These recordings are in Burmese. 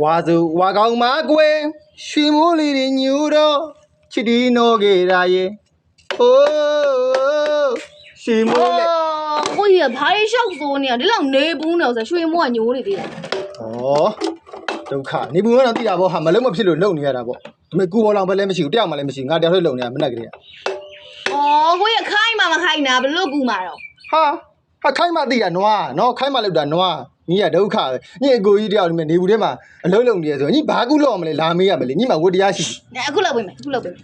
ဝါစုဝါကောင်မကွယ်ရွှေမိုးလေးတွေညူတော့ချစ်တီနော်ကေရာရဲ့ဟိုးရွှေမိုးလေးအော်ကိုကြီးကဘာရေးလျှောက်စိုးနေရဒီလောက်နေဘူးနေဆိုရွှေမိုးကညိုးနေသေးတယ်ဩဒုက္ခနေဘူးကတော့တိတာပေါ့ဟာမလုံးမဖြစ်လို့လုံနေရတာပေါ့ဒီမဲ့ကူဘောလောင်ပဲလည်းမရှိဘူးတယောက်မှလည်းမရှိဘူးငါတယောက်ထဲလုံနေရမနဲ့ကလေးကအော်ကိုကြီးကခိုင်းမှမခိုင်းတာဘလို့ကူမှာတော့ဟာဟာခိုင်းမသိတာနွားနော်ခိုင်းမလောက်တာနွားညီကဒုက္ခပဲညီအကိုကြီးတယောက်ဒီမဲ့နေဘူးထဲမှာအလုံးလုံနေရဆိုညီဘာကူလောက်မလဲလာမေးရမလဲညီမဝတ်တရားရှိနဲအခုလောက်ပေးမယ်အခုလောက်ပေးမယ်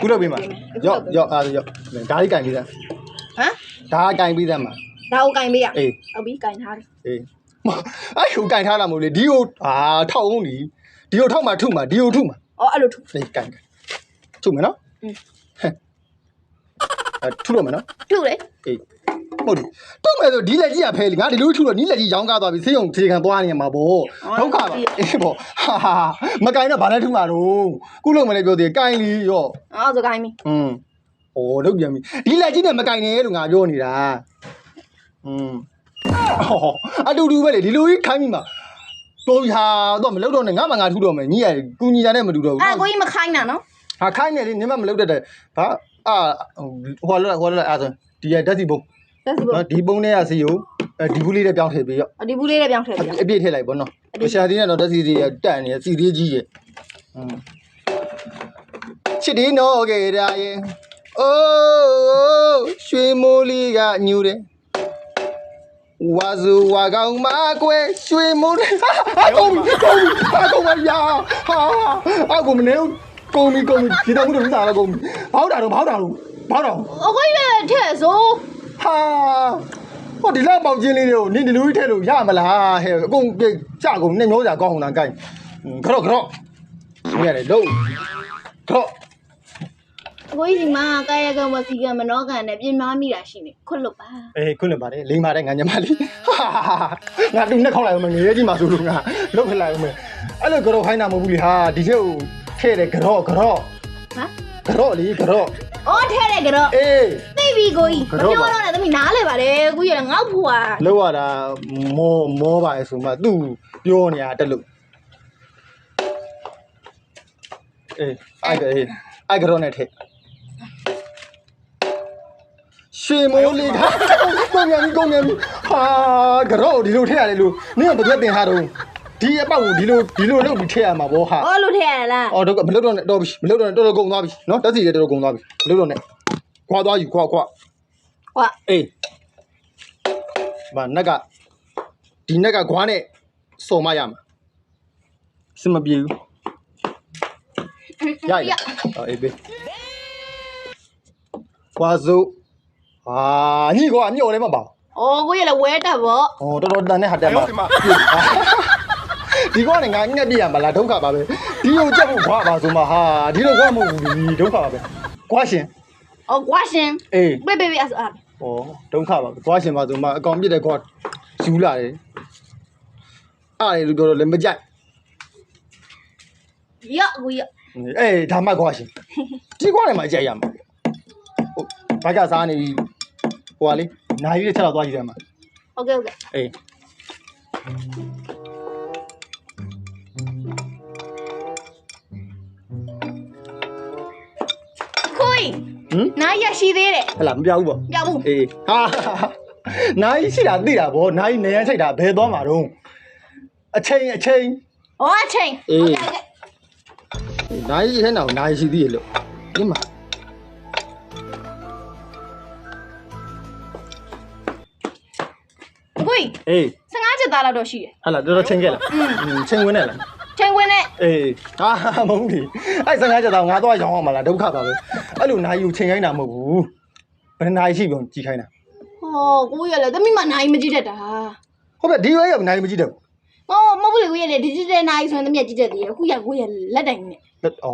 ကူလောက်ပေးမှာရော့ရော့အားရော့ဒါလေးကင်ပြီးသားဟမ်ဒါကင်ပြီးသားမှာဒါကိုကင်ပေးရအေးဟုတ်ပြီကင်ထားတယ်အေးမအဲ့ဟိုကင်ထားတာမဟုတ်လေဒီကိုအာထောက်အောင်ဒီဒီကိုထောက်မှထုမှဒီကိုထုမှအော်အဲ့လိုထုအေးကင်ကင်ထုမယ်နော်อืมဟဲ့အဲထုလို့မယ်နော်ထုလေအေး ဟုတ်တယ်ထုမယ်ဆိုဒီလက်ကြီးကဖဲလေငါဒီလိုထုတော့ဒီလက်ကြီးရောင်းကားသွားပြီဆေးရုံခြေခံသွားနေမှာပေါ့ဒုက္ခပါအေးပေါ့ဟာဟာမကင်တော့ဘာလဲထုမှာတော့ခုလုံးမလဲပြောသေးကင်လီရော့ အော်ဆိုကင်ပြီ อืมโอ้လုတ်ပြန်ပြီဒီလက်ကြီးနဲ့မကင်နဲ့လို့ငါပြောနေတာอืมအော်အတူတူပဲလေဒီလိုကြီးခိုင်းမိမှာတော်ပြီဟာတော့မလုတ်တော့နဲ့ငါမှငါထူတော့မယ်ညီရကူညီကြတဲ့မတူတော့ဘူး အဲ့ကိုကြီးမခိုင်းတာနော် ဟာခိုင်းနေလေနင်မမလုတ်တတ်တယ်ဘာအာဟိုလာဟိုလာအဲ့ဒါဒီရဓာတ်စီပုံ တက်စီပေါ့နော်ဒီပုံနဲ့ရစီကိုအဲဒီဘူးလေးနဲ့ပြောင်းထည့်ပေးရော့ဒီဘူးလေးနဲ့ပြောင်းထည့်ပြရအပြည့်ထည့်လိုက်ပေါ့နော်မရှာသေးနဲ့တော့ဓာတ်စီတွေတက်နေစီသေးကြီးရဲ့อืมချစ်ဒီနော်ကေရာရဲ့အိုးရွှေမိုးလေးကညူတယ်ဝါစုဝါကောင်မကွယ်ရွှေမိုးလေးဟာကုန်ပြီကုန်ပြီဟာကုန်ပါဗျာဟာအကူမနေဘူးကုန်ပြီကုန်ပြီဒီတော့ဘူးတော့စားတော့ကုန်ပြီဘောက်တာတော့ဘောက်တာတော့ဘောက်တာအကိုကြီးလည်းထည့်ဆို ဟာဟောဒီလောက်ပေါင်ချင်းလေးတွေကိုနင်ဒီလူကြီးထဲလို့ရမလားဟဲ့အကုန်ကြကြကုန်နဲ့မျိုးစားကောင်းအောင်လားကိုင်းကြော့ကြော့မြရတယ်လို့ကြော့အကိုကြီးဒီမှာကာယကံဝစီကံမနောကံနဲ့ပြင်မာမိတာရှိနေခွတ်လို့ပါအေးခွန်းနေပါတယ်လိမ္မာတဲ့ငါညမလေးငါတူနဲ့ခေါက်လိုက်အောင်မငရေကြီးမှာဆိုလို့ငါလုတ်ခလိုက်အောင်မယ်အဲ့လိုကြော့ခိုင်းတာမဟုတ်ဘူးလေဟာဒီထဲကိုထဲ့တယ်ကြော့ကြော့ဟမ်ကြော့လေကြော့ အော်ထဲတယ်ကတော့အေးသိပြီကိုကြီးကမတော့ပြောပါတော့နဲ့သမီးနားလဲပါတယ်ကိုကြီးကငေါ့ဖွာလောက်ရတာမောမောပါလေဆိုမှသူ့ပြောနေတာတက်လို့အေးအဲ့ကအေးအဲ့ကတော့နဲ့ထည့်ရွှေမိုးလေးကကုန်မြန်ပြီကုန်မြန်ပြီဟာကတော့ဒီလိုထည့်ရတယ်လို့နင်ကဘယ်သူတင်ထားတော့ ဒီအပေါက်ကိုဒီလိုဒီလိုလုပ်ပြီးထည့်ရမှာဗောဟာအော်လို့ထဲရလားအော်တော့မလုပ်တော့နဲ့တော့ပြီမလုပ်တော့နဲ့တော်တော်ကုန်သွားပြီနော်တက်စီလည်းတော်တော်ကုန်သွားပြီမလုပ်တော့နဲ့ခွာသွားယူခွာခွာဟွာအေးဗာနက်ကဒီနက်ကခွာနဲ့စုံမရမှာစမပြေဘူးရရအော်အေးဘေးခွာစုဟာညီကွာညို့လည်းမပါအော်ကိုကြီးလည်းဝဲတက်ဗောဟောတော်တော်တန်တဲ့ဟာတက်ပါ ဒီကွာနဲ့ငါငက်ပြရမလားဒုက္ခပါပဲဒီကိုကြက်ဖို့ဘာပါဆိုမှဟာဒီလိုကွာမဟုတ်ဘူးဒီဒုက္ခပါပဲကွာရှင်哦，瓜心，အေး贝贝贝啊啊！ဟောဒုက္ခပါပဲသွားရှင်ပါဆိုမှအကောင်ပြစ်တဲ့ခွာယူလာတယ်အားလေလို့ပြောတော့လည်းမကြိုက်要我要，အေးဒါမှခွာရှင်ဒီခွာနဲ့မှကြိုက်ရမှာဟုတ်ဘာကြစားနေပြီဟိုကလေနာရီလေးချက်တော့သွားကြည့်တယ်မှာ OK OK。အေး နိုင်နိုင်ရရှိသေးတယ်ဟလာမပြောက်ဘူးပေါ့ပြောက်ဘူးအေးဟာနိုင်ရှိတာသိတာဗောနိုင်နေရန်ဆိုင်တာဘယ်သွားမှာတော့အချိန်အချိန်ဟောအချိန်အေးနိုင်ဟဲ့နော်နိုင်ရှိသေးရလို့ဒီမှာဟွိအေး15ချက်သားလောက်တော့ရှိတယ်ဟလာတော်တော်ချိန်ခဲ့လားချိန်ဝင်နေလားချိန်ဝင်နေ အေးဟာမဟုတ်ဘူးအဲ့15ချက်တော့ငါတော့ရောင်းအောင်မလားဒုက္ခပါပဲအဲ့လိုနိုင်ယူချိန်ခိုင်းတာမဟုတ်ဘူးဘယ်နိုင်ရှိပုံကြည်ခိုင်းတာဟောကိုကြီးကလည်းသမီးမနိုင်မကြည့်တတ်တာဟုတ်ပြီဒီရွေးရနိုင်မကြည့်တော့ဟောမဟုတ်ဘူးလေကိုကြီးကလည်း digital နိုင်ဆိုရင်သမီးကကြည့်တတ်သေးတယ်အခုရကိုကြီးကလက်တိုင်နဲ့လက်ဩ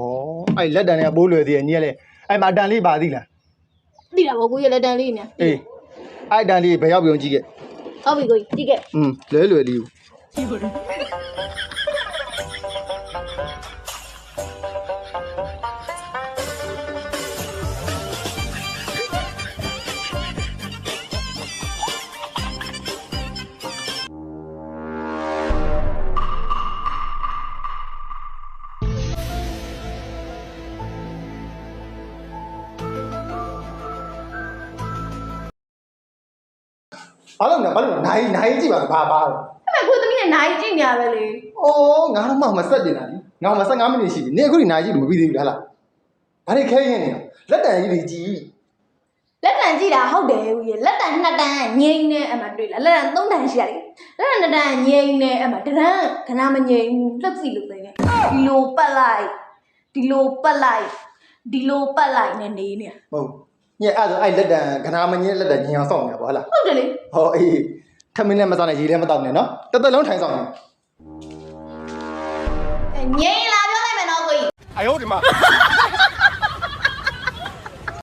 အဲ့လက်တန်တွေကပိုးလွယ်သေးတယ်ညီကလည်းအဲ့မှာအတန်လေးပါသေးလားသိတာပေါ့ကိုကြီးကလက်တန်လေးနဲ့အေးအဲ့အတန်လေးဘယ်ရောက်ပြုံကြည့်ခဲ့ဟုတ်ပြီကိုကြီးကြည့်ခဲ့อืมလွယ်လွယ်လေးကို ဘာလို့လဲဘာလို့လဲနိုင်နိုင်ကြည့်ပါဘာဘာလဲအဲ့မဲ့ကိုသမီးနဲ့နိုင်ကြည့်နေရပဲလေအိုးငါတော့မှမဆက်တင်တာလीငါမှ15မိနစ်ရှိပြီနေအခုဒီနိုင်ကြည့်မပြီးသေးဘူးလားလားဘာတွေခဲရင်နေလက်တန်ကြီးတွေကြည့်လက်တန်ကြည့်တာဟုတ်တယ်ဦးရေလက်တန်နှစ်တန်ငိမ့်နေအမှတွေ့လားလက်တန်သုံးတန်ရှိရတယ်လက်တန်နှစ်တန်ငိမ့်နေအမှတရန်ခဏမငိမ့်ဘူးလှက်စီလို့ပဲဒီလိုပတ်လိုက်ဒီလိုပတ်လိုက်ဒီလိုပတ်လိုက်နဲ့နေနေဟုတ် ညအဲ့ဒါအဲ့လက်တံကနာမငင်းလက်တံညင်အောင်စောင့်နေတာပေါ့ဟလားဟုတ်တယ်လေဟောအေးထမင်းနဲ့မစောင့်နဲ့ရေလည်းမတောက်နဲ့နော်တသက်လုံးထိုင်စောင့်နေငြိမ်လာပြောလိုက်မယ်နော်ကိုကြီးအယိုးဒီမှာ